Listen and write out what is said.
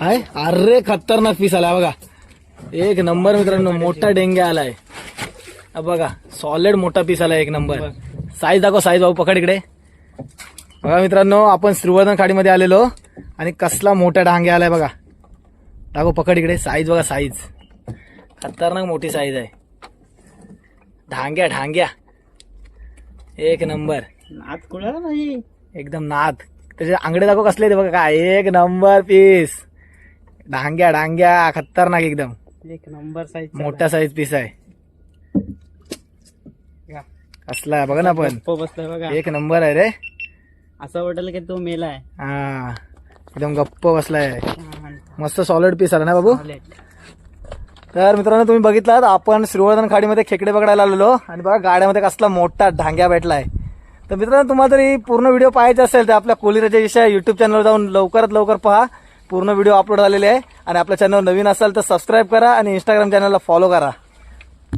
हाय अरे खतरनाक पीस आलाय बघा. एक नंबर मित्रांनो मोठा डेंग्या आलाय. बघा सॉलिड मोठा पीस आलाय एक नंबर साईज दाखव साईज भाऊ पकड इकडे. बघा मित्रांनो आपण श्रीवर्धन खाडीमध्ये आलेलो. आणि कसला मोठा डांग्या आलाय बघा. दाखव पकड इकडे. साईज बघा साईज खतरनाक मोठी साईज आहे. ढांग्या ढांग्या. एक नंबर आत कुळाला नाही? एकदम नाद त्याचे आंगडे दाखव कसले ते बघा. काय? एक नंबर पीस डांग्या डांग्या. खतरनाक एकदम. एक नंबर साईज मोठा साईज पीस आहे. कसला आहे? बघा ना पण. बसलाय बघा. एक नंबर आहे रे. असं वाटलं की तो मेलाय हा. एकदम गप्प बसलाय. मस्त सॉलिड पीस आला ना बाबू? तर मित्रांनो तुम्ही बघितलात आपण श्रीवर्धन खाडीमध्ये खेकडे पकडायला आलेलो. आणि बघा गाड्यामध्ये कसला मोठा ढांग्या भेटलाय. तर मित्रांनो तुम्हाला जरी पूर्ण व्हिडिओ पाहायचा असेल तर आपल्या कोलिराच्या विषय युट्यूब चॅनलवर जाऊन लवकरात लवकर पहा. पूर्ण व्हिडिओ अपलोड झालेले आहे. आणि आपल्या चॅनल नवीन असाल तर सबस्क्राईब करा आणि इंस्टाग्राम चॅनलला फॉलो करा.